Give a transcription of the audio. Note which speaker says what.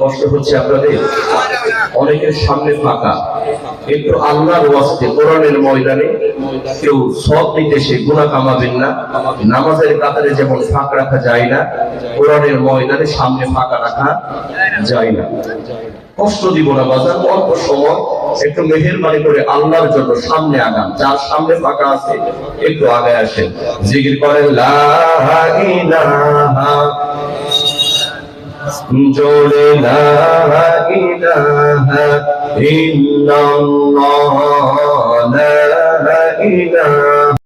Speaker 1: কষ্ট হচ্ছে আপনাদের? অনেকের সামনে ফাঁকা। একটু আল্লাহর ওয়াস্তে, কোরআনের ময়দানে কেউ সব নিতে সে গুণা কামাবেন না। নামাজের কাতারে যেমন ফাঁক রাখা যায় না, কোরআনের ময়দানে সামনে ফাঁকা রাখা যায় না। কষ্ট দিব না বাজার অল্প সময় একটু মেহেরবানি করে আল্লাহর জন্য সামনে আগান। যার সামনে ফাঁকা আছে, একটু আগে আসেন। জিগির করেন, লা জোরে, লা